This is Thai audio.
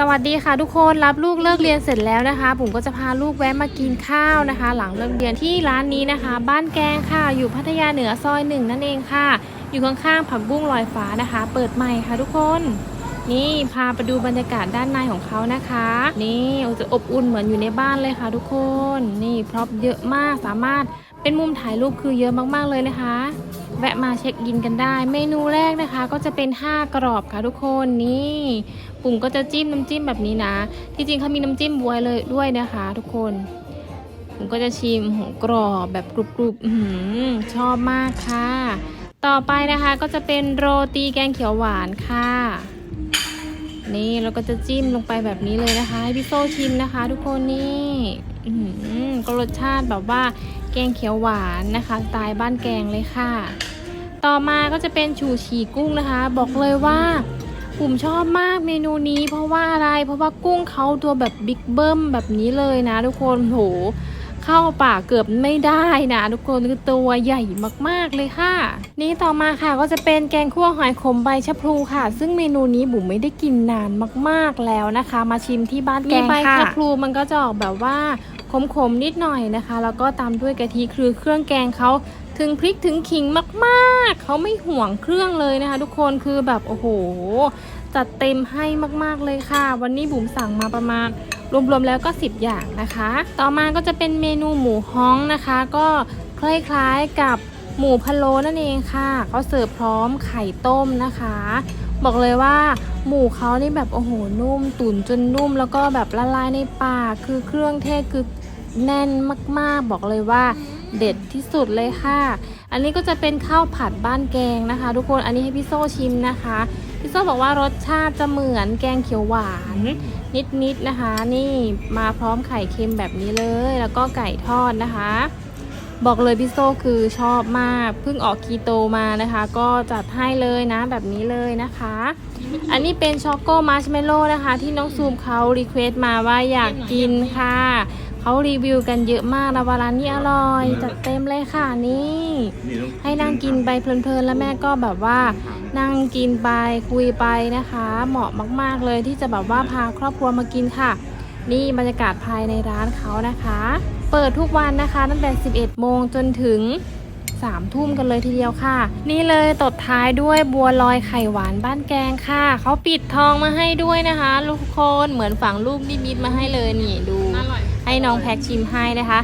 สวัสดีค่ะทุกคนรับลูกเลิกเรียนเสร็จแล้วนะคะผมก็จะพาลูกแวะมากินข้าวนะคะ หลังเลิกเรียนที่ร้านนี้นะคะ บ้านแกงค่ะ อยู่พัทยาเหนือซอยหนึ่งนั่นเองค่ะ อยู่ข้างๆผักบุ้งลอยฟ้านะคะ เปิดใหม่ค่ะทุกคน นี่พาไปดูบรรยากาศด้านในของเขานะคะ นี่จะอบอุ่นเหมือนอยู่ในบ้านเลยค่ะ ทุกคน นี่พร็อพเยอะมากสามารถ เป็นมุมถ่ายรูปคือเยอะมากๆเลยนะคะ แวะมาเช็คอินกันได้ เมนูแรกนะคะ ก็จะเป็นห้ากรอบค่ะทุกคนนี่ปุ่มก็จะจิ้มน้ำจิ้มแบบนี้นะ ที่จริงเขามีน้ำจิ้มบวยเลยด้วยนะคะ ทุกคนผมก็จะชิมโหกรอบแบบกรุบๆชอบมากค่ะ ต่อไปนะคะก็จะเป็นโรตีแกงเขียวหวานค่ะ นี่เราก็จะจิ้มลงไปแบบนี้เลยนะคะให้พี่โซชิมนะคะ ทุกคนนี่ก็รสชาติแบบว่า แกงเขียวหวานนะคะสไตล์บ้านแกงเลยค่ะ ต่อมาก็จะเป็นชูชีกุ้งนะคะ บอกเลยว่าผมชอบมากเมนูนี้ เพราะว่าอะไร เพราะว่ากุ้งเขาตัวแบบบิ๊กเบิ้มแบบนี้เลยนะ ทุกคนโหเข้าปากเกือบไม่ได้นะ ทุกคนคือตัวใหญ่มากๆเลยค่ะ นี่ต่อมาค่ะก็จะเป็นแกงคั่วหอยขมใบชะพลูค่ะ ซึ่งเมนูนี้บุ๋มไม่ได้กินนานมากๆแล้วนะคะ มาชิมที่บ้านแกงค่ะใบชะพลูมันก็จะออกแบบว่า ขมๆนิดหน่อยนะคะ แล้วก็ตามด้วยกะทิคือเครื่องแกงเขาถึงพริกถึงขิงมากๆ เขาไม่ห่วงเครื่องเลยนะคะ ทุกคนคือแบบโอ้โห จัดเต็มให้มากๆเลยค่ะ วันนี้บุ๋มสั่งมาประมาณรวมๆแล้วก็ 10 อย่างนะคะ ต่อมาก็จะเป็นเมนูหมูฮ้องนะคะ ก็คล้ายๆกับ หมูพะโล้นั่นเองค่ะเขาเสิร์ฟพร้อมไข่ต้มนะคะ บอกเลยว่า หมูเขานี่แบบโอ้โหนุ่ม ตุ๋นจนนุ่ม แล้วก็แบบละลายในปากคือเครื่องเทศคือแน่นมากๆ บอกเลยว่าเด็ดที่สุดเลยค่ะ อันนี้ก็จะเป็นข้าวผัดบ้านแกงนะคะ ทุกคนอันนี้ให้พี่โซ่ชิมนะคะพี่โซ่บอกว่ารสชาติจะเหมือนแกงเขียวหวาน นิดๆนะคะ นี่มาพร้อมไข่เค็มแบบนี้เลย แล้วก็ไก่ทอดนะคะ บอกเลยพี่โซคือชอบมากเพิ่งออกคีโตมานะคะ ก็จัดให้เลยนะแบบนี้เลยนะคะ อันนี้เป็นช็อกโกมัชเมลโล่นะคะ ที่น้องซูมเขารีเควสต์มาว่าอยากกินค่ะเขารีวิวกันเยอะมากแล้วาร้านนี้อร่อยจัดเต็มเลยค่ะนี่ ให้นั่งกินไปเพลินๆ แล้วแม่ก็แบบว่า นั่งกินไปคุยไปนะคะ เหมาะมากๆเลยที่จะแบบว่าพาครอบครัวมากินค่ะ นี่บรรยากาศภายในร้านเขานะคะ เปิดทุกวันนะคะตั้งแต่ 11 โมงจนถึง3ทุ่มกันเลยทีเดียวค่ะ นี่เลยตบท้ายด้วยบัวลอยไข่หวานบ้านแกงค่ะ เขาปิดทองมาให้ด้วยนะคะทุกคนเหมือนฝังลูกนิมิตมาให้เลยนี่ดู ให้น้องแพ็กชิมให้นะคะ